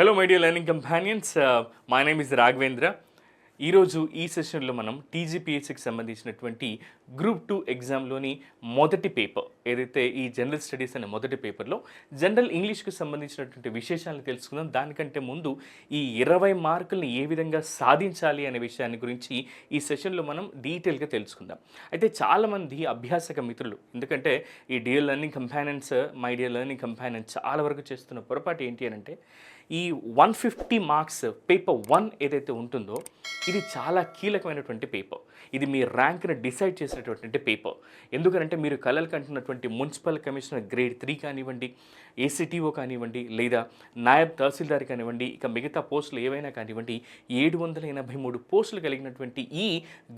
Hello my dear learning companions my name is Raghavendra ఈరోజు ఈ సెషన్లో మనం టీజీపీఎస్సికి సంబంధించినటువంటి గ్రూప్ టూ ఎగ్జామ్లోని మొదటి పేపర్ ఏదైతే ఈ జనరల్ స్టడీస్ అనే మొదటి పేపర్లో జనరల్ ఇంగ్లీష్కి సంబంధించినటువంటి విశేషాలను తెలుసుకుందాం. దానికంటే ముందు ఈ ఇరవై మార్కుల్ని ఏ విధంగా సాధించాలి అనే విషయాన్ని గురించి ఈ సెషన్లో మనం డీటెయిల్గా తెలుసుకుందాం. అయితే చాలామంది అభ్యాసక మిత్రులు ఎందుకంటే ఈ dear learning companions my dear learning companions చాలా వరకు చేస్తున్న పొరపాటు ఏంటి అని అంటే ఈ one fifty marks paper one ఏదైతే ఉంటుందో ఇది చాలా కీలకమైనటువంటి పేపర్. ఇది మీ ర్యాంక్ని డిసైడ్ చేసినటువంటి పేపర్. ఎందుకంటే మీరు కలలు కంటున్నటువంటి మున్సిపల్ కమిషనర్ గ్రేడ్ త్రీ కానివ్వండి ఏసీటీఓ కానివ్వండి లేదా నాయబ్ తహసీల్దార్ కానివ్వండి ఇక మిగతా పోస్టులు ఏవైనా కానివ్వండి ఏడు వందల ఎనభై మూడు పోస్టులు కలిగినటువంటి ఈ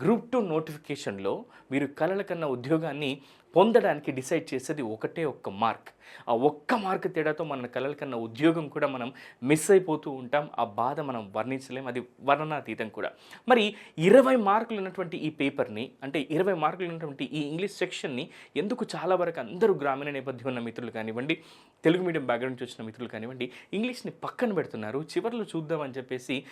గ్రూప్ టూ నోటిఫికేషన్లో మీరు కలల కన్నా ఉద్యోగాన్ని పొందడానికి డిసైడ్ చేసేది ఒకటే ఒక్క మార్క్. ఆ ఒక్క మార్క్ తేడాతో మన కలల కన్నా ఉద్యోగం కూడా మనం మిస్ అయిపోతూ ఉంటాం. ఆ బాధ మనం వర్ణించలేం. అది వర్ణనాతీతం కూడా. మరి ఇరవై మార్కులు ఉన్నటువంటి ఈ పేపర్ని అంటే ఇరవై మార్కులు ఉన్నటువంటి ఈ ఇంగ్లీష్ సెక్షన్ని ఎందుకు చాలా వరకు అందరూ గ్రామీణ నేపథ్యం ఉన్న మిత్రులు కానివ్వండి తెలుగు మీడియం బ్యాక్గ్రౌండ్ నుంచి వచ్చిన మిత్రులు కానివ్వండి ఇంగ్లీష్ని పక్కన పెడుతున్నారు. చివర్లో చూద్దామని చెప్పేసి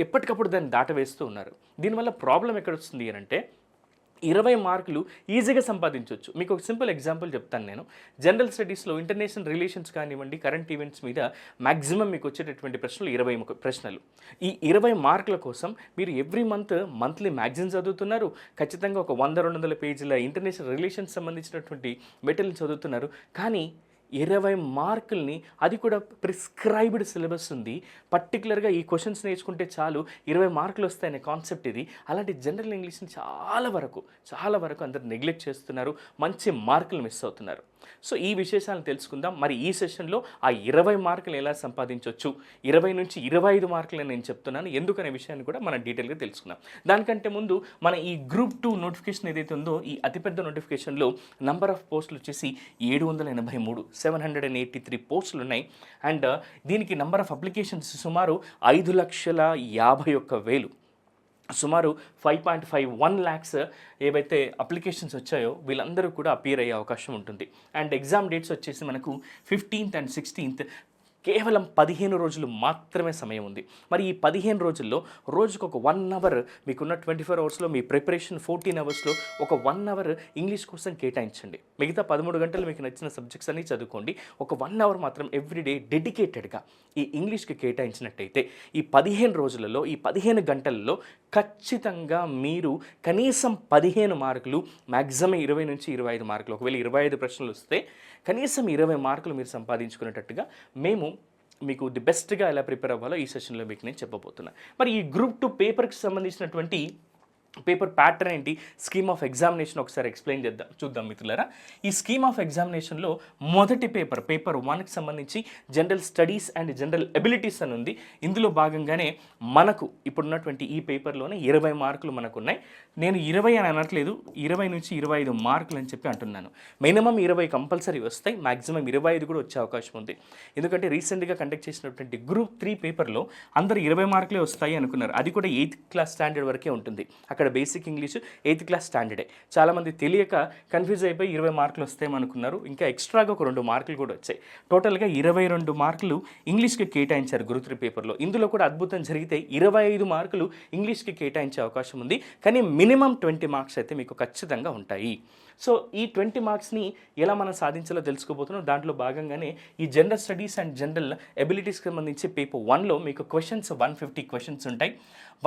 ఎప్పటికప్పుడు దాన్ని దాటవేస్తూ ఉన్నారు. దీనివల్ల ప్రాబ్లం ఎక్కడ వస్తుంది అని అంటే ఇరవై మార్కులు ఈజీగా సంపాదించవచ్చు మీకు ఒక సింపుల్ ఎగ్జాంపుల్ చెప్తాను నేను. జనరల్ స్టడీస్లో ఇంటర్నేషనల్ రిలేషన్స్ కానివ్వండి కరెంట్ ఈవెంట్స్ మీద మ్యాక్సిమం మీకు వచ్చేటటువంటి ప్రశ్నలు ఇరవై ప్రశ్నలు. ఈ ఇరవై మార్కుల కోసం మీరు ఎవ్రీ మంత్ మంత్లీ మ్యాగజైన్ చదువుతున్నారు. ఖచ్చితంగా ఒక వంద రెండు వందల పేజీల ఇంటర్నేషనల్ రిలేషన్స్ సంబంధించినటువంటి మెటీరియల్ చదువుతున్నారు. కానీ ఇరవై మార్కుల్ని అది కూడా ప్రిస్క్రైబ్డ్ సిలబస్ ఉంది. పర్టికులర్గా ఈ క్వశ్చన్స్ నేర్చుకుంటే చాలు ఇరవై మార్కులు వస్తాయనే కాన్సెప్ట్ ఇది. అలాంటి జనరల్ ఇంగ్లీష్ని చాలా వరకు చాలా వరకు అందరు నెగ్లెక్ట్ చేస్తున్నారు. మంచి మార్కులు మిస్ అవుతున్నారు. సో ఈ విశేషాలను తెలుసుకుందాం. మరి ఈ సెషన్లో ఆ ఇరవై మార్కులు ఎలా సంపాదించవచ్చు ఇరవై నుంచి ఇరవై ఐదు మార్కులు నేను చెప్తున్నాను. ఎందుకనే విషయాన్ని కూడా మనం డీటెయిల్గా తెలుసుకుందాం. దానికంటే ముందు మన ఈ గ్రూప్ టూ నోటిఫికేషన్ ఏదైతే ఉందో ఈ అతిపెద్ద నోటిఫికేషన్లో నంబర్ ఆఫ్ పోస్టులు వచ్చేసి ఏడు వందల ఎనభై మూడు seven hundred and eighty three పోస్టులు ఉన్నాయి అండ్ దీనికి నంబర్ ఆఫ్ అప్లికేషన్స్ సుమారు ఐదు లక్షల యాభై ఒక్క వేలు. సుమారు five point five one lakhs ఏవైతే అప్లికేషన్స్ వచ్చాయో వీళ్ళందరూ కూడా అపియర్ అయ్యే అవకాశం ఉంటుంది. అండ్ ఎగ్జామ్ డేట్స్ వచ్చేసి మనకు ఫిఫ్టీన్త్ అండ్ సిక్స్టీన్త్ కేవలం పదిహేను రోజులు మాత్రమే సమయం ఉంది. మరి ఈ పదిహేను రోజుల్లో రోజుకు ఒక వన్ అవర్ మీకున్న ట్వంటీ ఫోర్ అవర్స్లో మీ ప్రిపరేషన్ ఫోర్టీన్ అవర్స్లో ఒక వన్ అవర్ ఇంగ్లీష్ కోసం కేటాయించండి. మిగతా పదమూడు గంటలు మీకు నచ్చిన సబ్జెక్ట్స్ అన్ని చదువుకోండి. ఒక వన్ అవర్ మాత్రం ఎవ్రీడే డెడికేటెడ్గా ఈ ఇంగ్లీష్కి కేటాయించినట్టయితే ఈ పదిహేను రోజులలో ఈ పదిహేను గంటలలో ఖచ్చితంగా మీరు కనీసం పదిహేను మార్కులు మ్యాక్సిమం ఇరవై నుంచి ఇరవై ఐదు మార్కులు ఒకవేళ ఇరవై ఐదు ప్రశ్నలు వస్తే కనీసం ఇరవై మార్కులు మీరు సంపాదించుకునేటట్టుగా మేము మీకు ది బెస్ట్గా ఎలా ప్రిపేర్ అవ్వాలో ఈ సెషన్లో మీకు నేను చెప్పబోతున్నాను మరి ఈ గ్రూప్ టు పేపర్కి సంబంధించినటువంటి పేపర్ ప్యాటర్న్ ఏంటి? స్కీమ్ ఆఫ్ ఎగ్జామినేషన్ ఒకసారి ఎక్స్ప్లెయిన్ చేద్దాం. చూద్దాం మిత్రులరా. ఈ స్కీమ్ ఆఫ్ ఎగ్జామినేషన్లో మొదటి పేపర్ పేపర్ వన్కి సంబంధించి general studies and general abilities అని ఉంది. ఇందులో భాగంగానే మనకు ఇప్పుడున్నటువంటి ఈ పేపర్లోనే ఇరవై మార్కులు మనకు ఉన్నాయి నేను ఇరవై అని అనట్లేదు. ఇరవై నుంచి ఇరవై ఐదు మార్కులు అని చెప్పి అంటున్నాను. మినిమం ఇరవై కంపల్సరీ వస్తాయి. మాక్సిమం ఇరవై ఐదు కూడా వచ్చే అవకాశం ఉంది. ఎందుకంటే రీసెంట్గా కండక్ట్ చేసినటువంటి గ్రూప్ త్రీ పేపర్లో అందరు ఇరవై మార్కులే వస్తాయి అనుకున్నారు. అది కూడా ఎయిత్ క్లాస్ స్టాండర్డ్ వరకే ఉంటుంది. అక్కడ బేసిక్ ఇంగ్లీష్ ఎయిత్ క్లాస్ స్టాండర్డే. చాలామంది తెలియక కన్ఫ్యూజ్ అయిపోయి ఇరవై మార్కులు వస్తాయనుకున్నారు ఇంకా ఎక్స్ట్రాగా ఒక రెండు మార్కులు కూడా వచ్చాయి. టోటల్గా ఇరవై రెండు మార్కులు ఇంగ్లీష్కి కేటాయించారు గురు పేపర్లో. ఇందులో కూడా అద్భుతం జరిగితే ఇరవై ఐదు మార్కులు ఇంగ్లీష్కి కేటాయించే అవకాశం ఉంది. కానీ మినిమం ట్వంటీ మార్క్స్ అయితే మీకు ఖచ్చితంగా ఉంటాయి. సో ఈ ట్వంటీ మార్క్స్ని ఎలా మనం సాధించాలో తెలుసుకోబోతున్నాం. దాంట్లో భాగంగానే ఈ జనరల్ స్టడీస్ అండ్ జనరల్ ఎబిలిటీస్కి సంబంధించి పేపర్ వన్లో మీకు క్వశ్చన్స్ వన్ ఫిఫ్టీ క్వశ్చన్స్ ఉంటాయి.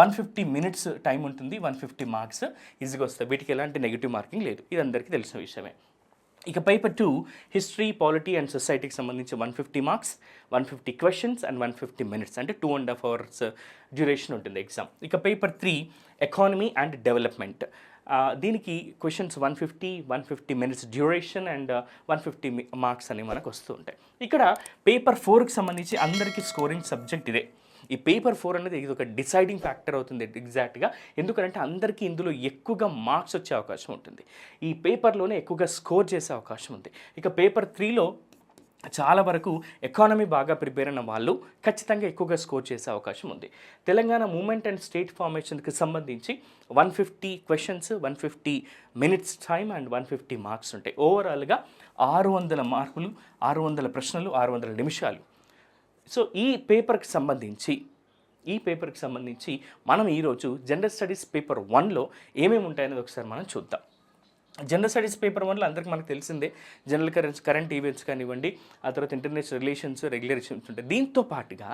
వన్ ఫిఫ్టీ మినిట్స్ టైం ఉంటుంది వన్ ఫిఫ్టీ మార్క్స్ ఈజీగా వస్తాయి. వీటికి ఎలాంటి నెగిటివ్ మార్కింగ్ లేదు. ఇది అందరికీ తెలిసిన విషయమే. ఇక paper two history polity and సొసైటీకి సంబంధించి one fifty marks one fifty questions and one fifty minutes అంటే two and half hours duration ఉంటుంది ఎగ్జామ్ ఇక paper three economy and development దీనికి questions one fifty one fifty minutes duration and one fifty marks అనేవి మనకు వస్తూ ఉంటాయి. ఇక్కడ paper ఫోర్కి సంబంధించి అందరికీ స్కోరింగ్ సబ్జెక్ట్ ఇదే. ఈ పేపర్ ఫోర్ అనేది ఇది ఒక డిసైడింగ్ ఫ్యాక్టర్ అవుతుంది ఎగ్జాక్ట్గా ఎందుకంటే అందరికీ ఇందులో ఎక్కువగా మార్క్స్ వచ్చే అవకాశం ఉంటుంది. ఈ పేపర్లోనే ఎక్కువగా స్కోర్ చేసే అవకాశం ఉంది. ఇక పేపర్ త్రీలో చాలా వరకు ఎకానమీ బాగా ప్రిపేర్ అయిన వాళ్ళు ఖచ్చితంగా ఎక్కువగా స్కోర్ చేసే అవకాశం ఉంది. తెలంగాణ మూమెంట్ అండ్ స్టేట్ ఫార్మేషన్కి సంబంధించి one fifty questions one fifty minutes time and one fifty marks ఉంటాయి. ఓవరాల్గా ఆరు వందల మార్కులు ఆరు వందల ప్రశ్నలు ఆరు వందల నిమిషాలు. సో ఈ పేపర్కి సంబంధించి ఈ పేపర్కి సంబంధించి మనం ఈరోజు జనరల్ స్టడీస్ పేపర్ వన్లో ఏమేమి ఉంటాయనేది ఒకసారి మనం చూద్దాం. జనరల్ స్టడీస్ పేపర్ వన్లో అందరికీ మనకు తెలిసిందే జనరల్ కరెన్స్ కరెంట్ ఈవెంట్స్ కానివ్వండి ఆ తర్వాత ఇంటర్నేషనల్ రిలేషన్స్ రెగ్యులేషన్స్ ఉంటాయి. దీంతో పాటుగా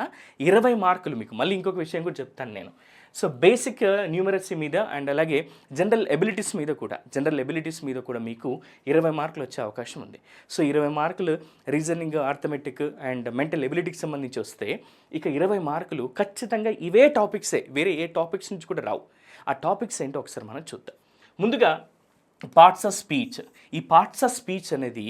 ఇరవై మార్కులు మీకు మళ్ళీ ఇంకొక విషయం కూడా చెప్తాను నేను. సో బేసిక్ న్యూమరసీ uh, మీద అండ్ అలాగే జనరల్ ఎబిలిటీస్ మీద కూడా జనరల్ ఎబిలిటీస్ మీద కూడా మీకు ఇరవై మార్కులు వచ్చే అవకాశం ఉంది. సో ఇరవై మార్కులు రీజనింగ్ ఆర్థమెటిక్ అండ్ మెంటల్ ఎబిలిటీకి సంబంధించి వస్తే ఇక ఇరవై మార్కులు ఖచ్చితంగా ఇవే టాపిక్సే వేరే ఏ టాపిక్స్ నుంచి కూడా రావు. ఆ టాపిక్స్ ఏంటో ఒకసారి మనం చూద్దాం. ముందుగా పార్ట్స్ ఆఫ్ స్పీచ్ ఈ పార్ట్స్ ఆఫ్ స్పీచ్ అనేది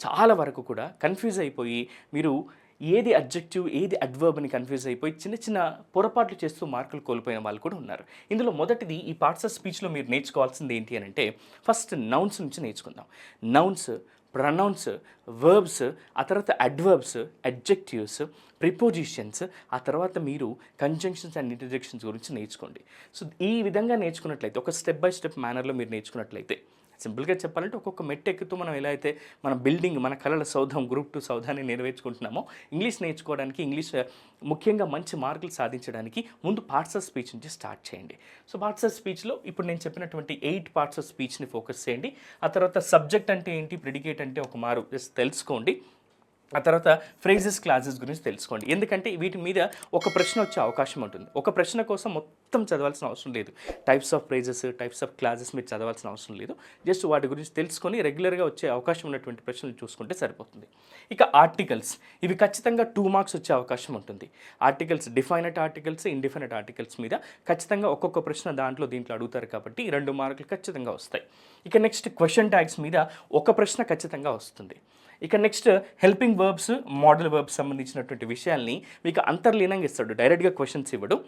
చాలా వరకు కూడా కన్ఫ్యూజ్ అయిపోయి మీరు ఏది అబ్జెక్టివ్ ఏది అడ్వర్బ్ అని కన్ఫ్యూజ్ అయిపోయి చిన్న చిన్న పొరపాట్లు చేస్తూ మార్కులు కోల్పోయిన వాళ్ళు కూడా ఉన్నారు. ఇందులో మొదటిది ఈ పార్ట్స్ ఆఫ్ స్పీచ్లో మీరు నేర్చుకోవాల్సింది ఏంటి అని అంటే ఫస్ట్ నౌన్స్ నుంచి నేర్చుకుందాం. నౌన్స్ ప్రనౌన్స్ వర్బ్స్ ఆ తర్వాత అడ్వర్బ్స్ అడ్జెక్టివ్స్ ప్రిపోజిషన్స్ ఆ తర్వాత మీరు కంజంక్షన్స్ అండ్ ఇంటర్జెక్షన్స్ గురించి నేర్చుకోండి. సో ఈ విధంగా నేర్చుకున్నట్లయితే ఒక స్టెప్ బై స్టెప్ మేనర్లో మీరు నేర్చుకున్నట్లయితే సింపుల్గా చెప్పాలంటే ఒక్కొక్క మెట్టు ఎక్కుతూ మనం ఎలా అయితే మన బిల్డింగ్ మన కళల సౌధం గ్రూప్ టూ సౌధాన్ని నెరవేర్చుకుంటున్నామో ఇంగ్లీష్ నేర్చుకోవడానికి ఇంగ్లీష్ ముఖ్యంగా మంచి మార్కులు సాధించడానికి ముందు పార్ట్స్ ఆఫ్ స్పీచ్ నుంచి స్టార్ట్ చేయండి. సో పార్ట్స్ ఆఫ్ స్పీచ్లో ఇప్పుడు నేను చెప్పినటువంటి ఎయిట్ పార్ట్స్ ఆఫ్ స్పీచ్ని ఫోకస్ చేయండి. ఆ తర్వాత సబ్జెక్ట్ అంటే ఏంటి ప్రిడికేట్ అంటే ఒక మారు జస్ట్ తెలుసుకోండి. ఆ తర్వాత ఫ్రేజెస్ క్లాసెస్ గురించి తెలుసుకోండి. ఎందుకంటే వీటి మీద ఒక ప్రశ్న వచ్చే అవకాశం ఉంటుంది. ఒక ప్రశ్న కోసం మొత్తం చదవాల్సిన అవసరం లేదు. Types of phrases types of clauses మీరు చదవాల్సిన అవసరం లేదు. జస్ట్ వాటి గురించి తెలుసుకొని రెగ్యులర్గా వచ్చే అవకాశం ఉన్నటువంటి ప్రశ్నలు చూసుకుంటే సరిపోతుంది. ఇక ఆర్టికల్స్ ఇవి ఖచ్చితంగా టూ మార్క్స్ వచ్చే అవకాశం ఉంటుంది. Articles definite articles indefinite articles మీద ఖచ్చితంగా ఒక్కొక్క ప్రశ్న దాంట్లో దీంట్లో అడుగుతారు కాబట్టి రెండు మార్కులు ఖచ్చితంగా వస్తాయి. ఇక నెక్స్ట్ క్వశ్చన్ ట్యాగ్స్ మీద ఒక ప్రశ్న ఖచ్చితంగా వస్తుంది. ఇక next helping verbs modal verbs సంబంధించినటువంటి విషయాల్ని మీకు అంతర్లీనంగా ఇస్తాడు. డైరెక్ట్గా క్వశ్చన్స్ ఇవ్వడు.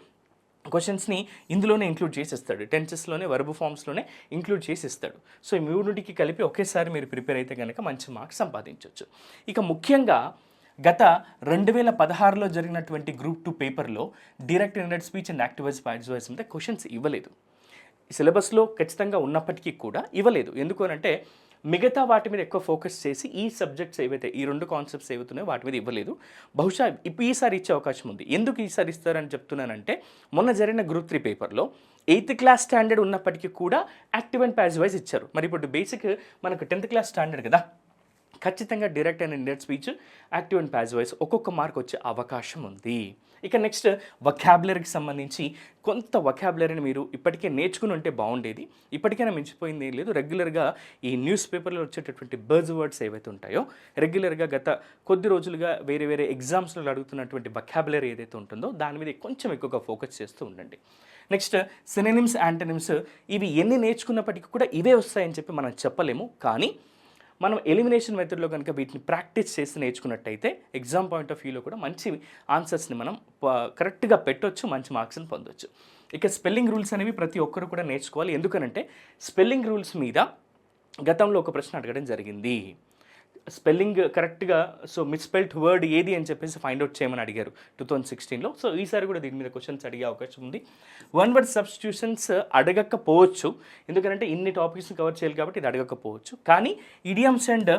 క్వశ్చన్స్ని ఇందులోనే ఇంక్లూడ్ చేసేస్తాడు. టెన్సెస్లోనే వర్బ్ ఫామ్స్లోనే ఇంక్లూడ్ చేసి ఇస్తాడు సో ఈ మూడింటికి కలిపి ఒకేసారి మీరు ప్రిపేర్ అయితే కనుక మంచి మార్క్స్ సంపాదించవచ్చు ఇక ముఖ్యంగా గత రెండు వేల పదహారులో జరిగినటువంటి గ్రూప్ టూ పేపర్లో డైరెక్ట్ ఇండెడ్ స్పీచ్ అండ్ యాక్టివైజ్ పార్టిసిపైజ్ మీద క్వశ్చన్స్ ఇవ్వలేదు. సిలబస్లో ఖచ్చితంగా ఉన్నప్పటికీ కూడా ఇవ్వలేదు. ఎందుకు అంటే మిగతా వాటి మీద ఎక్కువ ఫోకస్ చేసి ఈ సబ్జెక్ట్స్ ఏవైతే ఈ రెండు కాన్సెప్ట్స్ ఏవైతున్నాయో వాటి మీద ఇవ్వలేదు. బహుశా ఇప్పుడు ఈసారి ఇచ్చే అవకాశం ఉంది. ఎందుకు ఈసారి ఇస్తారని చెప్తున్నానంటే మొన్న జరిగిన గ్రూప్ త్రీ పేపర్లో ఎయిత్ క్లాస్ స్టాండర్డ్ ఉన్నప్పటికీ కూడా యాక్టివ్ అండ్ ప్యాజ్ వైజ్ ఇచ్చారు. మరి ఇప్పుడు బేసిక్ మనకు టెన్త్ క్లాస్ స్టాండర్డ్ కదా. ఖచ్చితంగా డైరెక్ట్ అండ్ ఇండియన్ స్పీచ్ యాక్టివ్ అండ్ ప్యాజ్ వైజ్ ఒక్కొక్క మార్క్ వచ్చే అవకాశం ఉంది. ఇక నెక్స్ట్ వొకాబులరీకి సంబంధించి కొంత వొకాబులరీని మీరు ఇప్పటికే నేర్చుకుని ఉంటే బాగుండేది. ఇప్పటికైనా మించిపోయింది ఏం లేదు. రెగ్యులర్గా ఈ న్యూస్ పేపర్లో వచ్చేటటువంటి బర్జ్ వర్డ్స్ ఏవైతే ఉంటాయో రెగ్యులర్గా గత కొద్ది రోజులుగా వేరే వేరే ఎగ్జామ్స్లో అడుగుతున్నటువంటి వొకాబులరీ ఏదైతే ఉంటుందో దాని మీద కొంచెం ఎక్కువగా ఫోకస్ చేస్తూ ఉండండి. నెక్స్ట్ సినెనిమ్స్ యాంటనిమ్స్ ఇవి ఎన్ని నేర్చుకున్నప్పటికీ కూడా ఇవే వస్తాయని చెప్పి మనం చెప్పలేము. కానీ మనం ఎలిమినేషన్ మెథడ్లో కనుక వీటిని ప్రాక్టీస్ చేసి నేర్చుకున్నట్టయితే ఎగ్జామ్ పాయింట్ ఆఫ్ వ్యూలో కూడా మంచి ఆన్సర్స్ని మనం కరెక్ట్గా పెట్టొచ్చు మంచి మార్క్స్ని పొందొచ్చు. ఇక స్పెల్లింగ్ రూల్స్ అనేవి ప్రతి ఒక్కరు కూడా నేర్చుకోవాలి. ఎందుకనంటే స్పెల్లింగ్ రూల్స్ మీద గతంలో ఒక ప్రశ్న అడగడం జరిగింది. స్పెల్లింగ్ కరెక్ట్గా సో మిస్పెల్ట్ వర్డ్ ఏది అని చెప్పేసి ఫైండ్ అవుట్ చేయమని అడిగారు టూ థౌజండ్ సిక్స్టీన్లో. సో ఈసారి కూడా దీని మీద క్వశ్చన్స్ అడిగే అవకాశం ఉంది. వన్ వర్డ్ సబ్స్టిట్యూషన్స్ అడగకపోవచ్చు. ఎందుకంటే ఇన్ని టాపిక్స్ని కవర్ చేయాలి కాబట్టి ఇది అడగకపోవచ్చు. కానీ ఇడియమ్స్ అండ్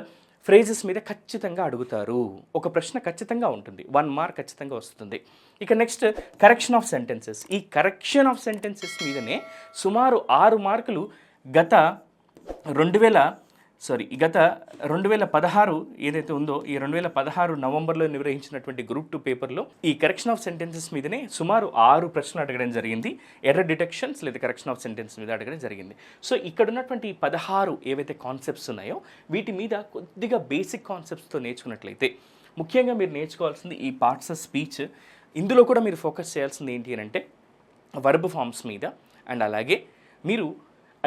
ఫ్రేజెస్ మీద ఖచ్చితంగా అడుగుతారు. ఒక ప్రశ్న ఖచ్చితంగా ఉంటుంది. వన్ మార్క్ ఖచ్చితంగా వస్తుంది. ఇక నెక్స్ట్ కరెక్షన్ ఆఫ్ సెంటెన్సెస్. ఈ కరెక్షన్ ఆఫ్ సెంటెన్సెస్ మీదనే సుమారు ఆరు మార్కులు గత రెండు వేల సారీ గత రెండు వేల పదహారు ఏదైతే ఉందో ఈ రెండు వేల పదహారు నవంబర్లో నిర్వహించినటువంటి గ్రూప్ టూ పేపర్లో ఈ కరెక్షన్ ఆఫ్ సెంటెన్సెస్ మీదనే సుమారు ఆరు ప్రశ్నలు అడగడం జరిగింది. ఎర్ర డిటెక్షన్స్ లేదా కరెక్షన్ ఆఫ్ సెంటెన్స్ మీద అడగడం జరిగింది. సో ఇక్కడ ఉన్నటువంటి పదహారు ఏవైతే కాన్సెప్ట్స్ ఉన్నాయో వీటి మీద కొద్దిగా బేసిక్ కాన్సెప్ట్స్తో నేర్చుకున్నట్లయితే ముఖ్యంగా మీరు నేర్చుకోవాల్సింది ఈ పార్ట్స్ ఆఫ్ స్పీచ్ ఇందులో కూడా మీరు ఫోకస్ చేయాల్సింది ఏంటి అని అంటే వర్బ్ ఫామ్స్ మీద అండ్ అలాగే మీరు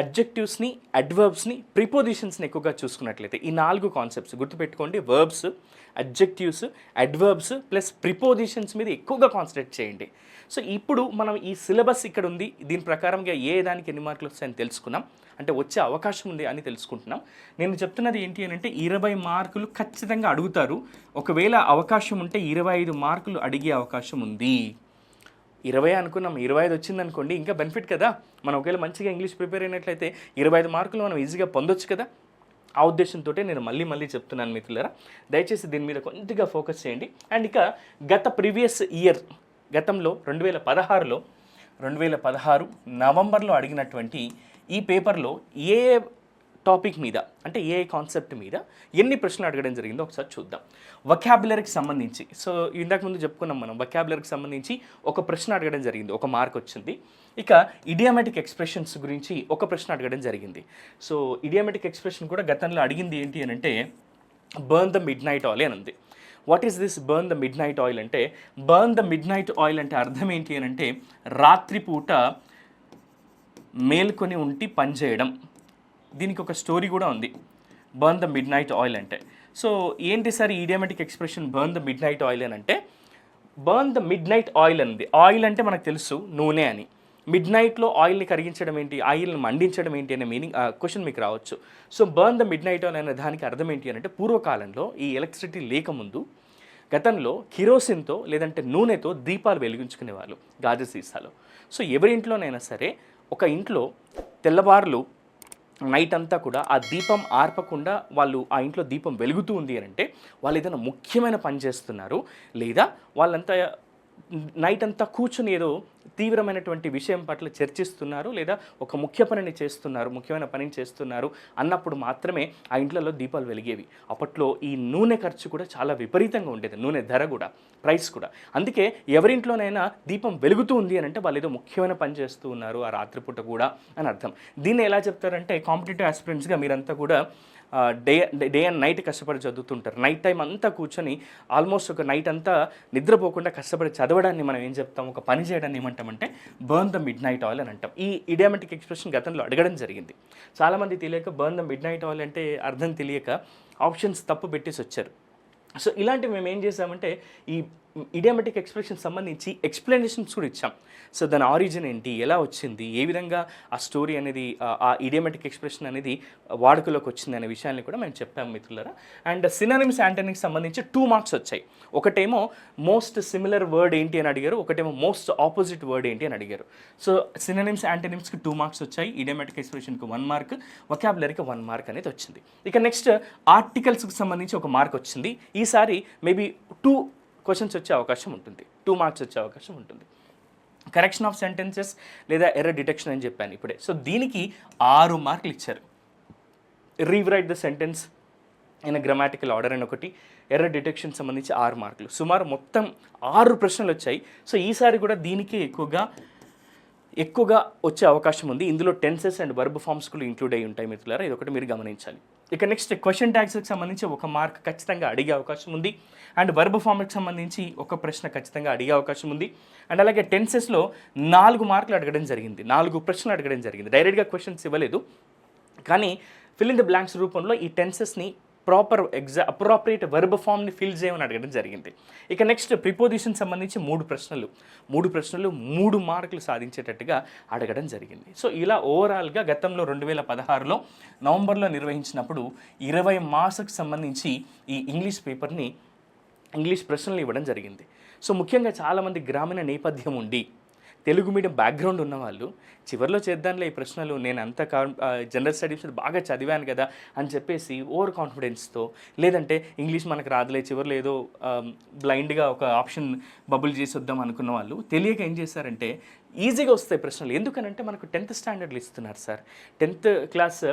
అడ్జెక్టివ్స్ని అడ్వర్బ్స్ని ప్రిపోజిషన్స్ని ఎక్కువగా చూసుకున్నట్లయితే ఈ నాలుగు కాన్సెప్ట్స్ గుర్తుపెట్టుకోండి. Verbs adjectives adverbs plus prepositions మీద ఎక్కువగా కాన్సన్ట్రేట్ చేయండి. సో ఇప్పుడు మనం ఈ సిలబస్ ఇక్కడ ఉంది. దీని ప్రకారంగా ఏ దానికి ఎన్ని మార్కులు వస్తాయని తెలుసుకున్నాం అంటే వచ్చే అవకాశం ఉంది అని తెలుసుకుంటున్నాం. నేను చెప్తున్నది ఏంటి అని అంటే ఇరవై మార్కులు ఖచ్చితంగా అడుగుతారు. ఒకవేళ అవకాశం ఉంటే ఇరవై ఐదు మార్కులు అడిగే అవకాశం ఉంది. ఇరవై అనుకున్నాం ఇరవై ఐదు వచ్చింది అనుకోండి ఇంకా బెనిఫిట్ కదా. మనం ఒకవేళ మంచిగా ఇంగ్లీష్ ప్రిపేర్ అయినట్లయితే ఇరవై ఐదు మార్కులు మనం ఈజీగా పొందొచ్చు కదా. ఆ ఉద్దేశంతో నేను మళ్ళీ మళ్ళీ చెప్తున్నాను మిత్రులరా. దయచేసి దీని మీద కొద్దిగా ఫోకస్ చేయండి. అండ్ ఇక గత ప్రీవియస్ ఇయర్ గతంలో రెండు వేల పదహారులో రెండు వేల పదహారు నవంబర్లో అడిగినటువంటి ఈ పేపర్లో ఏ టాపిక్ మీద అంటే ఏ కాన్సెప్ట్ మీద ఎన్ని ప్రశ్నలు అడగడం జరిగిందో ఒకసారి చూద్దాం. వకాబులరీకి సంబంధించి సో ఇందాక ముందు చెప్పుకున్నాం మనం వకాబులరీకి సంబంధించి ఒక ప్రశ్న అడగడం జరిగింది ఒక మార్క్ వచ్చింది. ఇక ఇడియామెటిక్ ఎక్స్ప్రెషన్స్ గురించి ఒక ప్రశ్న అడగడం జరిగింది. సో ఇడియామెటిక్ ఎక్స్ప్రెషన్ కూడా గతంలో అడిగింది ఏంటి అని అంటే burn the midnight oil అని ఉంది. What is this burn the midnight oil అంటే burn the midnight oil అంటే అర్థం ఏంటి అని అంటే రాత్రిపూట మేల్కొని ఉంటి పనిచేయడం దీనికి ఒక స్టోరీ కూడా ఉంది. Burn the midnight oil అంటే. సో ఏంటి sir idiomatic expression burn the midnight oil అని అంటే? Burn the midnight oil అనేది ఆయిల్ అంటే మనకు తెలుసు నూనె అని. మిడ్ నైట్లో ఆయిల్ని కరిగించడం ఏంటి? ఆయిల్ని మండించడం ఏంటి అనే మీనింగ్ క్వశ్చన్ మీకు రావచ్చు. So burn the midnight oil అనే దానికి అర్థం ఏంటి అని అంటే పూర్వకాలంలో ఈ ఎలక్ట్రిసిటీ లేకముందు గతంలో కిరోసిన్తో లేదంటే నూనెతో దీపాలు వెలిగించుకునేవాళ్ళు గాజు సీసాలో. సో ఎవరి ఇంట్లోనైనా సరే ఒక ఇంట్లో తెల్లవారులు నైట్ అంతా కూడా ఆ దీపం ఆర్పకుండా వాళ్ళు ఆ ఇంట్లో దీపం వెలుగుతూ ఉంది అని అంటే వాళ్ళు ఏదైనా ముఖ్యమైన పని చేస్తున్నారు లేదా వాళ్ళంతా నైట్ అంతా కూర్చుని ఏదో తీవ్రమైనటువంటి విషయం పట్ల చర్చిస్తున్నారు లేదా ఒక ముఖ్య పనిని చేస్తున్నారు ముఖ్యమైన పనిని చేస్తున్నారు అన్నప్పుడు మాత్రమే ఆ ఇంట్లలో దీపాలు వెలిగేవి. అప్పట్లో ఈ నూనె ఖర్చు కూడా చాలా విపరీతంగా ఉండేది నూనె ధర కూడా ప్రైస్ కూడా. అందుకే ఎవరింట్లోనైనా దీపం వెలుగుతూ ఉంది అని అంటే వాళ్ళు ఏదో ముఖ్యమైన పని చేస్తూ ఉన్నారు ఆ రాత్రిపూట కూడా అని అర్థం. దీన్ని ఎలా చెప్తారంటే కాంపిటేటివ్ ఆస్పిరెంట్స్గా మీరంతా కూడా డే డే అండ్ నైట్ కష్టపడి చదువుతుంటారు. నైట్ టైం అంతా కూర్చొని ఆల్మోస్ట్ ఒక నైట్ అంతా నిద్రపోకుండా కష్టపడి చదవడాన్ని మనం ఏం చెప్తాం? ఒక పని చేయడాన్ని ఏమంటామంటే burn the midnight oil అని అంటాం. ఈ ఇడియామెటిక్ ఎక్స్ప్రెషన్ గతంలో అడగడం జరిగింది. చాలామంది తెలియక burn the midnight oil అంటే అర్థం తెలియక ఆప్షన్స్ తప్పు పెట్టేసి వచ్చారు. సో ఇలాంటివి మేము ఏం చేసామంటే ఈ ఇడియామెటిక్ ఎక్స్ప్రెషన్ సంబంధించి ఎక్స్ప్లెనేషన్స్ కూడా ఇచ్చాం. సో దాని ఆరిజిన్ ఏంటి? ఎలా వచ్చింది? ఏ విధంగా ఆ స్టోరీ అనేది ఆ- ఇడియామెటిక్ ఎక్స్ప్రెషన్ అనేది వాడుకలోకి వచ్చింది అనే విషయాన్ని కూడా మేము చెప్పాము మిత్రులరా. అండ్ సినానిమ్స్ యాంటనీకి సంబంధించి టూ మార్క్స్ వచ్చాయి. ఒకటేమో మోస్ట్ సిమిలర్ వర్డ్ ఏంటి అని అడిగారు. ఒకటేమో మోస్ట్ ఆపోజిట్ వర్డ్ ఏంటి అని అడిగారు. సో సినానిమ్స్ యాంటనిమ్స్కి టూ మార్క్స్ వచ్చాయి. ఇడియామెటిక్ ఎక్స్ప్రెషన్కి వన్ మార్క్ వొకాబులరీకి వన్ మార్క్ అనేది వచ్చింది. ఇక నెక్స్ట్ ఆర్టికల్స్కి సంబంధించి ఒక మార్క్ వచ్చింది. ఈసారి మేబీ టూ క్వశ్చన్స్ వచ్చే అవకాశం ఉంటుంది. టూ మార్క్స్ వచ్చే అవకాశం ఉంటుంది. కరెక్షన్ ఆఫ్ సెంటెన్సెస్ లేదా ఎర్ర డిటెక్షన్ అని చెప్పాను ఇప్పుడే. సో దీనికి ఆరు మార్కులు ఇచ్చారు. Rewrite the sentence in grammatical order అని ఒకటి ఎర్ర డిటెక్షన్ సంబంధించి ఆరు మార్కులు. సుమారు మొత్తం ఆరు ప్రశ్నలు వచ్చాయి. సో ఈసారి కూడా దీనికి ఎక్కువగా ఎక్కువగా వచ్చే అవకాశం ఉంది. ఇందులో టెన్సెస్ అండ్ వర్బ్ ఫార్మ్స్ కూడా ఇంక్లూడ్ అయి ఉంటాయి మిత్రులారా. ఇది ఒకటి మీరు గమనించాలి. ఇక నెక్స్ట్ క్వశ్చన్ ట్యాగ్స్కి సంబంధించి ఒక మార్క్ ఖచ్చితంగా అడిగే అవకాశం ఉంది. అండ్ వర్బ్ ఫార్మ్కి సంబంధించి ఒక ప్రశ్న ఖచ్చితంగా అడిగే అవకాశం ఉంది. అండ్ అలాగే టెన్సెస్లో నాలుగు మార్కులు అడగడం జరిగింది. నాలుగు ప్రశ్నలు అడగడం జరిగింది. డైరెక్ట్గా క్వశ్చన్స్ ఇవ్వలేదు. కానీ ఫిల్ ఇన్ ద బ్లాంక్స్ రూపంలో ఈ టెన్సెస్ని ప్రాపర్ ఎగ్జా అప్రాప్రియేట్ వర్బ్ ఫామ్ని ఫిల్ చేయమని అడగడం జరిగింది. ఇక నెక్స్ట్ ప్రిపోజిషన్ సంబంధించి మూడు ప్రశ్నలు. మూడు ప్రశ్నలు మూడు మార్కులు సాధించేటట్టుగా అడగడం జరిగింది. సో ఇలా ఓవరాల్గా గతంలో రెండు వేల పదహారులో నవంబర్లో నిర్వహించినప్పుడు ఇరవై మార్క్స్కి సంబంధించి ఈ ఇంగ్లీష్ పేపర్ని ఇంగ్లీష్ ప్రశ్నలు ఇవ్వడం జరిగింది. సో ముఖ్యంగా చాలామంది గ్రామీణ నేపథ్యం ఉండి తెలుగు మీడియం బ్యాక్గ్రౌండ్ ఉన్నవాళ్ళు చివరిలో చేద్దాంలే ఈ ప్రశ్నలు నేను అంత జనరల్ స్టడీస్ బాగా చదివాను కదా అని చెప్పేసి ఓవర్ కాన్ఫిడెన్స్తో లేదంటే ఇంగ్లీష్ మనకు రాదులే చివరిలో ఏదో బ్లైండ్గా ఒక ఆప్షన్ బబుల్ చేసి వద్దాం అనుకున్న వాళ్ళు తెలియక ఏం చేశారంటే ఈజీగా వస్తాయి ప్రశ్నలు. ఎందుకనంటే మనకు టెన్త్ స్టాండర్డ్లు ఇస్తున్నారు సార్. టెన్త్ క్లాస్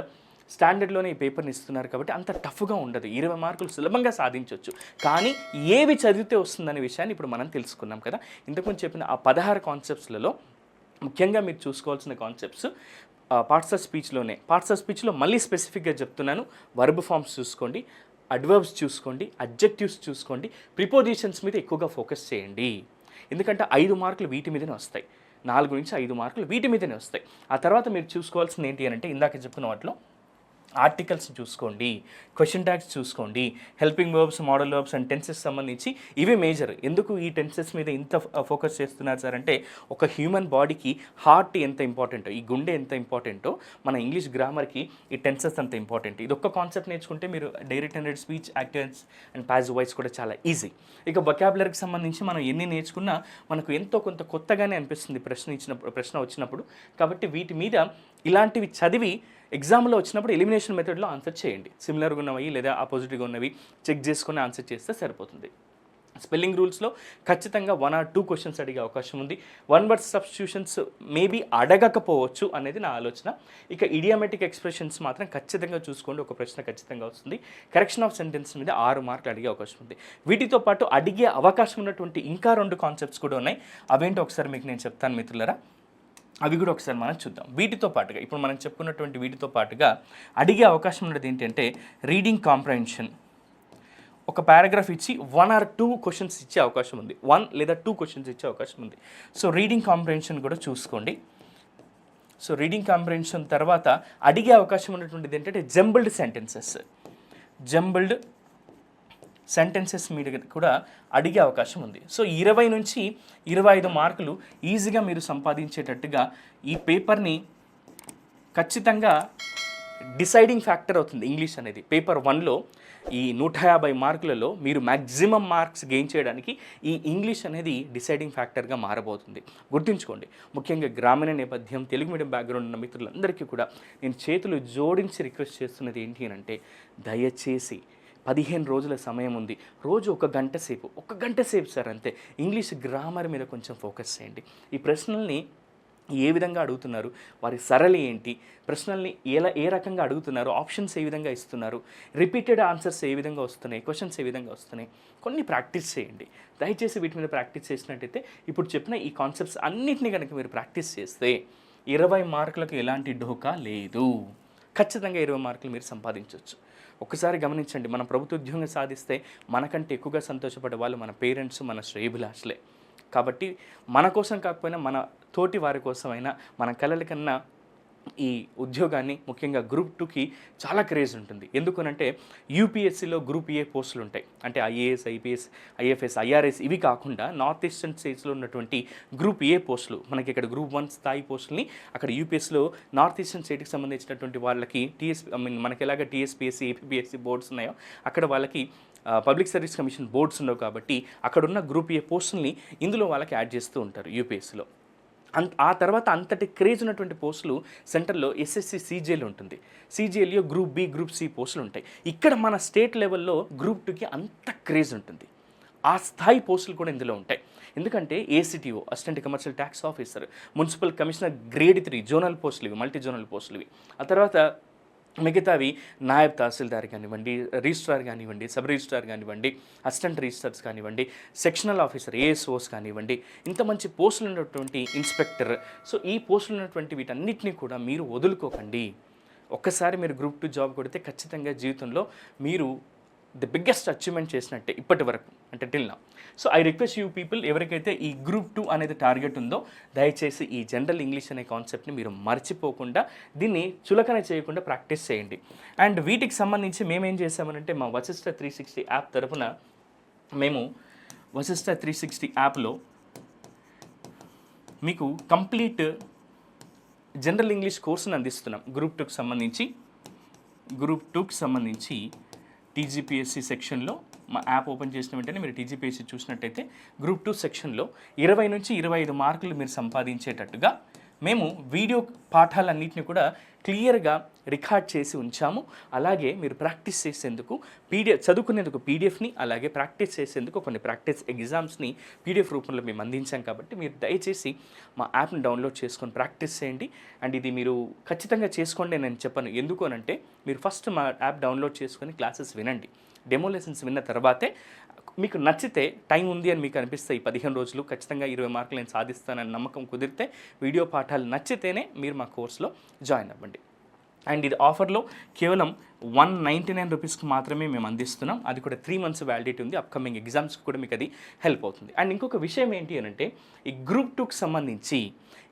స్టాండర్డ్లోనే ఈ పేపర్ని ఇస్తున్నారు కాబట్టి అంత టఫ్గా ఉండదు. ఇరవై మార్కులు సులభంగా సాధించవచ్చు కానీ ఏవి చదివితే వస్తుందనే విషయాన్ని ఇప్పుడు మనం తెలుసుకున్నాం కదా. ఇంతకుముందు చెప్పిన ఆ పదహారు కాన్సెప్ట్స్లలో ముఖ్యంగా మీరు చూసుకోవాల్సిన కాన్సెప్ట్స్ పార్ట్స్ ఆఫ్ స్పీచ్లోనే పార్ట్స్ ఆఫ్ స్పీచ్లో మళ్ళీ స్పెసిఫిక్గా చెప్తున్నాను. వర్బ్ ఫామ్స్ చూసుకోండి అడ్వర్బ్స్ చూసుకోండి అబ్జెక్టివ్స్ చూసుకోండి ప్రిపోజిషన్స్ మీద ఎక్కువగా ఫోకస్ చేయండి. ఎందుకంటే ఐదు మార్కులు వీటి మీదనే వస్తాయి. నాలుగు నుంచి ఐదు మార్కులు వీటి మీదనే వస్తాయి. ఆ తర్వాత మీరు చూసుకోవాల్సింది ఏంటి అని అంటే ఇందాక చెప్పుకున్న వాటిలో ఆర్టికల్స్ చూసుకోండి క్వశ్చన్ ట్యాక్స్ చూసుకోండి helping verbs modal verbs and tenses సంబంధించి ఇవే మేజర్. ఎందుకు ఈ టెన్సెస్ మీద ఇంత ఫోకస్ చేస్తున్నారు సార్ అంటే ఒక హ్యూమన్ బాడీకి హార్ట్ ఎంత ఇంపార్టెంటో ఈ గుండె ఎంత ఇంపార్టెంటో మన ఇంగ్లీష్ గ్రామర్కి ఈ టెన్సెస్ అంత ఇంపార్టెంట్. ఇది ఒక్క కాన్సెప్ట్ నేర్చుకుంటే మీరు direct indirect speech active and passive voice కూడా చాలా ఈజీ. ఇక వొకాబులరీకి సంబంధించి మనం ఎన్ని నేర్చుకున్నా మనకు ఎంతో కొంత కొత్తగానే అనిపిస్తుంది ప్రశ్న ఇచ్చిన ప్రశ్న వచ్చినప్పుడు. కాబట్టి వీటి మీద ఇలాంటివి చదివి ఎగ్జామ్లో వచ్చినప్పుడు ఎలిమినేషన్ మెథడ్లో ఆన్సర్ చేయండి. సిమిలర్గా ఉన్నవి లేదా ఆపోజిట్గా ఉన్నవి చెక్ చేసుకుని ఆన్సర్ చేస్తే సరిపోతుంది. స్పెల్లింగ్ రూల్స్లో ఖచ్చితంగా వన్ ఆర్ టూ క్వశ్చన్స్ అడిగే అవకాశం ఉంది. వన్ వర్డ్ సబ్స్టిట్యూషన్స్ మేబీ అడగకపోవచ్చు అనేది నా ఆలోచన. ఇక ఇడియామెటిక్ ఎక్స్ప్రెషన్స్ మాత్రం ఖచ్చితంగా చూసుకోండి. ఒక ప్రశ్న ఖచ్చితంగా వస్తుంది. కరెక్షన్ ఆఫ్ సెంటెన్స్ మీద ఆరు మార్కులు అడిగే అవకాశం ఉంది. వీటితో పాటు అడిగే అవకాశం ఉన్నటువంటి ఇంకా రెండు కాన్సెప్ట్స్ కూడా ఉన్నాయి. అవేంటో ఒకసారి మీకు నేను చెప్తాను మిత్రులరా. అవి కూడా ఒకసారి మనం చూద్దాం. వీటితో పాటుగా ఇప్పుడు మనం చెప్పుకున్నటువంటి వీటితో పాటుగా అడిగే అవకాశం ఉన్నది ఏంటంటే రీడింగ్ కాంప్రహెన్షన్ ఒక పారాగ్రాఫ్ ఇచ్చి వన్ ఆర్ టూ క్వశ్చన్స్ ఇచ్చే అవకాశం ఉంది. వన్ లేదా టూ క్వశ్చన్స్ ఇచ్చే అవకాశం ఉంది. సో రీడింగ్ కాంప్రహెన్షన్ కూడా చూసుకోండి. సో రీడింగ్ కాంప్రహెన్షన్ తర్వాత అడిగే అవకాశం ఉన్నటువంటిది ఏంటంటే జంబుల్డ్ సెంటెన్సెస్ జంబుల్డ్ సెంటెన్సెస్ మీద కూడా అడిగే అవకాశం ఉంది. సో ఇరవై నుంచి ఇరవై ఐదు మార్కులు ఈజీగా మీరు సంపాదించేటట్టుగా ఈ పేపర్ని ఖచ్చితంగా డిసైడింగ్ ఫ్యాక్టర్ అవుతుంది ఇంగ్లీష్ అనేది. పేపర్ వన్లో ఈ నూట యాభై మార్కులలో మీరు మ్యాక్సిమం మార్క్స్ గెయిన్ చేయడానికి ఈ ఇంగ్లీష్ అనేది డిసైడింగ్ ఫ్యాక్టర్గా మారబోతుంది. గుర్తుంచుకోండి ముఖ్యంగా గ్రామీణ నేపథ్యం తెలుగు మీడియం బ్యాక్గ్రౌండ్ ఉన్న మిత్రులందరికీ కూడా నేను చేతులు జోడించి రిక్వెస్ట్ చేస్తున్నది ఏంటి అని అంటే దయచేసి పదిహేను రోజుల సమయం ఉంది. రోజు ఒక గంట సేపు. ఒక గంట సేపు సార్ అంతే. ఇంగ్లీష్ గ్రామర్ మీద కొంచెం ఫోకస్ చేయండి. ఈ ప్రశ్నల్ని ఏ విధంగా అడుగుతున్నారు? వారి సరళి ఏంటి? ప్రశ్నల్ని ఎలా ఏ రకంగా అడుగుతున్నారు? ఆప్షన్స్ ఏ విధంగా ఇస్తున్నారు? రిపీటెడ్ ఆన్సర్స్ ఏ విధంగా వస్తున్నాయి? క్వశ్చన్స్ ఏ విధంగా వస్తున్నాయి? కొన్ని ప్రాక్టీస్ చేయండి. దయచేసి వీటి మీద ప్రాక్టీస్ చేసినట్టయితే ఇప్పుడు చెప్పిన ఈ కాన్సెప్ట్స్ అన్నింటినీ కనుక మీరు ప్రాక్టీస్ చేస్తే ఇరవై మార్కులకు ఎలాంటి ఢోకా లేదు. ఖచ్చితంగా ఇరవై మార్కులు మీరు సంపాదించవచ్చు ఒకసారి గమనించండి మనం ప్రభుత్వ ఉద్యోగం సాధిస్తే మనకంటే ఎక్కువగా సంతోషపడే వాళ్ళు మన పేరెంట్స్ మన శ్రేయభిలాషులే. కాబట్టి మన కోసం కాకపోయినా మన తోటి వారి కోసమైనా మన కళల కన్నా ఈ ఉద్యోగాన్ని ముఖ్యంగా గ్రూప్ టూకి చాలా క్రేజ్ ఉంటుంది. ఎందుకనంటే యూపీఎస్సీలో గ్రూప్ ఏ పోస్టులు ఉంటాయి. అంటే ఐఏఎస్ ఐపీఎస్ ఐఎఫ్ఎస్ ఐఆర్ఎస్ ఇవి కాకుండా నార్త్ ఈస్టర్న్ స్టేట్స్లో ఉన్నటువంటి గ్రూప్ ఏ పోస్టులు మనకి ఇక్కడ గ్రూప్ వన్ స్థాయి పోస్టుల్ని అక్కడ యూపీఎస్లో నార్త్ ఈస్టర్న్ స్టేట్కి సంబంధించినటువంటి వాళ్ళకి టీఎస్ ఐ మీన్ మనకి ఎలాగ టీఎస్పీఎస్సీ ఏపీఎస్సీ బోర్డ్స్ ఉన్నాయో అక్కడ వాళ్ళకి పబ్లిక్ సర్వీస్ కమిషన్ బోర్డ్స్ ఉండవు కాబట్టి అక్కడున్న గ్రూప్ ఏ పోస్టుల్ని ఇందులో వాళ్ళకి యాడ్ చేస్తూ ఉంటారు యూపీఎస్సీలో. అంత ఆ తర్వాత అంతటి క్రేజ్ ఉన్నటువంటి పోస్టులు సెంటర్లో ఎస్ఎస్సి సీజీఎల్ ఉంటుంది. సీజీఎల్లో గ్రూప్ బి గ్రూప్ సి పోస్టులు ఉంటాయి. ఇక్కడ మన స్టేట్ లెవెల్లో గ్రూప్ టూకి అంత క్రేజ్ ఉంటుంది. ఆ స్థాయి పోస్టులు కూడా ఇందులో ఉంటాయి. ఎందుకంటే ACTO assistant commercial tax officer municipal commissioner grade three zonal పోస్టులు ఇవి మల్టీ జోనల్ పోస్టులు ఇవి. ఆ తర్వాత మిగతావి నాయబ్ తహసీల్దార్ కానివ్వండి రిజిస్ట్రార్ కానివ్వండి సబ్ రిజిస్ట్రార్ కానివ్వండి అసిస్టెంట్ రిజిస్టర్స్ కానివ్వండి సెక్షనల్ ఆఫీసర్ ఏఎస్ఓస్ కానివ్వండి ఇంత మంచి పోస్టులు ఉన్నటువంటి ఇన్స్పెక్టర్. సో ఈ పోస్టులు ఉన్నటువంటి వీటన్నిటిని కూడా మీరు వదులుకోకండి. ఒక్కసారి మీరు గ్రూప్ టూ జాబ్ కొడితే ఖచ్చితంగా జీవితంలో మీరు ది బిగ్గెస్ట్ అచీవ్మెంట్ చేసినట్టే ఇప్పటి వరకు అంటే టిల్ నా so I request you people ఎవరికైతే ఈ గ్రూప్ టూ అనేది టార్గెట్ ఉందో దయచేసి ఈ జనరల్ ఇంగ్లీష్ అనే కాన్సెప్ట్ని మీరు మర్చిపోకుండా దీన్ని చులకన చేయకుండా ప్రాక్టీస్ చేయండి. అండ్ వీటికి సంబంధించి మేమేం చేసామనంటే మా వశిష్ట త్రీ సిక్స్టీ యాప్ తరపున మేము వశిష్ట త్రీ సిక్స్టీ యాప్లో మీకు కంప్లీట్ జనరల్ ఇంగ్లీష్ కోర్సును అందిస్తున్నాం. గ్రూప్ టూకి సంబంధించి గ్రూప్ టూకి సంబంధించి టీజీపీఎస్సీ సెక్షన్లో మా యాప్ ఓపెన్ చేసిన వెంటనే మీరు టీజీపీఎస్సీ చూసినట్టయితే గ్రూప్ టూ సెక్షన్లో ఇరవై నుంచి ఇరవై ఐదు మార్కులు మీరు సంపాదించేటట్టుగా మేము వీడియో పాఠాలన్నింటినీ కూడా క్లియర్గా రికార్డ్ చేసి ఉంచాము. అలాగే మీరు ప్రాక్టీస్ చేసేందుకు పీడిఎఫ్ చదువుకునేందుకు పీడిఎఫ్ని అలాగే ప్రాక్టీస్ చేసేందుకు కొన్ని ప్రాక్టీస్ ఎగ్జామ్స్ని పీడిఎఫ్ రూపంలో మేము అందించాం కాబట్టి మీరు దయచేసి మా యాప్ని డౌన్లోడ్ చేసుకొని ప్రాక్టీస్ చేయండి. అండ్ ఇది మీరు ఖచ్చితంగా చేసుకోండి నేను చెప్పను. ఎందుకు అనంటే మీరు ఫస్ట్ మా యాప్ డౌన్లోడ్ చేసుకొని క్లాసెస్ వినండి. డెమో లెసన్స్ విన్న తర్వాతే మీకు నచ్చితే టైం ఉంది అని మీకు అనిపిస్తే ఈ పదిహేను రోజులు ఖచ్చితంగా ఇరవై మార్కులు నేను సాధిస్తానని నమ్మకం కుదిరితే వీడియో పాఠాలు నచ్చితేనే మీరు మా కోర్సులో జాయిన్ అవ్వండి. అండ్ ఇది ఆఫర్లో కేవలం వన్ నైంటీ నైన్ రూపీస్కి మాత్రమే మేము అందిస్తున్నాం. అది కూడా త్రీ మంత్స్ వ్యాలిడిటీ ఉంది. అప్కమింగ్ ఎగ్జామ్స్కి కూడా మీకు అది హెల్ప్ అవుతుంది. అండ్ ఇంకొక విషయం ఏంటి అని అంటే ఈ గ్రూప్ టూకి సంబంధించి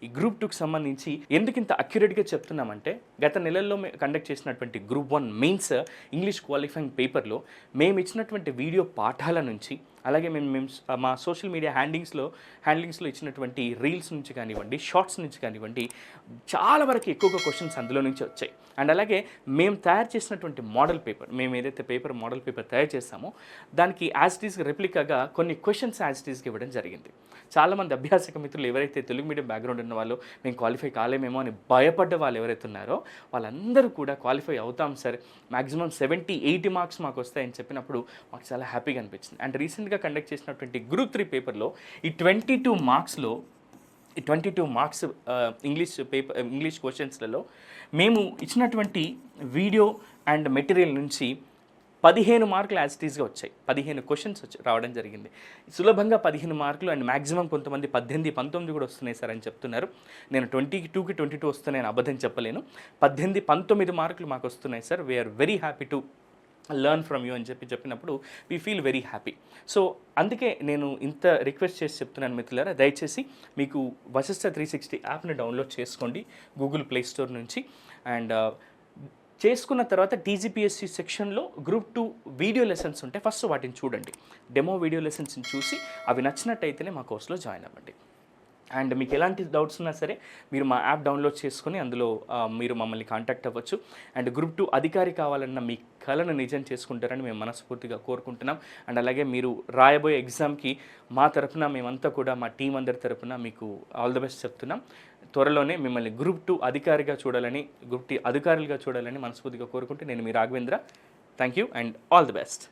ఈ గ్రూప్ టూకి సంబంధించి ఎందుకు ఇంత అక్యురేట్గా చెప్తున్నామంటే గత నెలల్లో కండక్ట్ చేసినటువంటి group one mains English qualifying పేపర్లో మేము ఇచ్చినటువంటి వీడియో పాఠాల నుంచి అలాగే మేము మేము మా సోషల్ మీడియా హ్యాండింగ్స్లో హ్యాండింగ్స్లో ఇచ్చినటువంటి రీల్స్ నుంచి కానివ్వండి షార్ట్స్ నుంచి కానివ్వండి చాలా వరకు ఎక్కువగా క్వశ్చన్స్ అందులో నుంచి వచ్చాయి. అండ్ అలాగే మేము తయారు చేసినటువంటి మోడల్ పేపర్ మేము ఏదైతే పేపర్ మోడల్ పేపర్ తయారు చేస్తామో దానికి యాజ్ ఇట్ ఈస్ రెప్లికాగా కొన్ని క్వశ్చన్స్ యాజ్ ఇట్ ఇవ్వడం జరిగింది. చాలామంది అభ్యాసక మిత్రులు ఎవరైతే తెలుగు మీడియం బ్యాక్గ్రౌండ్ ఉన్న వాళ్ళు మేము క్వాలిఫై కాలేమేమో అని భయపడ్డ వాళ్ళు ఎవరైతే ఉన్నారో వాళ్ళందరూ కూడా క్వాలిఫై అవుతాం sir maximum seventy eighty marks మాకు వస్తాయని చెప్పినప్పుడు మాకు చాలా హ్యాపీగా అనిపించింది. అండ్ రీసెంట్గా కండక్ట్ చేసినటువంటి గ్రూప్ త్రీ పేపర్లో ఈ ట్వంటీ టూ మార్క్స్లో ఈ twenty two marks English paper English క్వశ్చన్స్లలో మేము ఇచ్చినటువంటి వీడియో అండ్ మెటీరియల్ నుంచి పదిహేను మార్కులు యాజ్ టీజ్గా వచ్చాయి. పదిహేను క్వశ్చన్స్ వచ్చి రావడం జరిగింది. సులభంగా పదిహేను మార్కులు అండ్ మాక్సిమం కొంతమంది పద్దెనిమిది పంతొమ్మిది కూడా వస్తున్నాయి సార్ అని చెప్తున్నారు. నేను ట్వంటీ టూకి ట్వంటీ టూ వస్తున్నాయని అబద్ధం చెప్పలేను. పద్దెనిమిది పంతొమ్మిది మార్కులు మాకు వస్తున్నాయి sir we are very happy to learn from you అని చెప్పి చెప్పినప్పుడు we feel very happy so అందుకే నేను ఇంత రిక్వెస్ట్ చేసి చెప్తున్నాను మిత్రులారా. దయచేసి మీకు వశిష్ట త్రీ సిక్స్టీ యాప్ని డౌన్లోడ్ చేసుకోండి గూగుల్ ప్లే స్టోర్ నుంచి. అండ్ uh, చేసుకున్న తర్వాత టీజీపీఎస్సీ సెక్షన్లో గ్రూప్ టూ వీడియో లెసన్స్ ఉంటాయి ఫస్ట్ వాటిని చూడండి. డెమో వీడియో లెసన్స్ని చూసి అవి నచ్చినట్టయితేనే మా కోర్సులో జాయిన్ అవ్వండి. అండ్ మీకు ఎలాంటి డౌట్స్ ఉన్నా సరే మీరు మా యాప్ డౌన్లోడ్ చేసుకొని అందులో మీరు మమ్మల్ని కాంటాక్ట్ అవ్వచ్చు. అండ్ గ్రూప్ టూ అధికారి కావాలన్న మీ కళను నిజం చేసుకుంటారని మేము మనస్ఫూర్తిగా కోరుకుంటున్నాం. అండ్ అలాగే మీరు రాయబోయే ఎగ్జామ్కి మా తరఫున మేమంతా కూడా మా టీం అందరి తరపున మీకు ఆల్ ద బెస్ట్ చెప్తున్నాం. త్వరలోనే మిమ్మల్ని గ్రూప్ టూ అధికారిగా చూడాలని గ్రూప్ టీ అధికారులుగా చూడాలని మనస్ఫూర్తిగా కోరుకుంటూ నేను మీ Raghavendra. Thank you and all the best.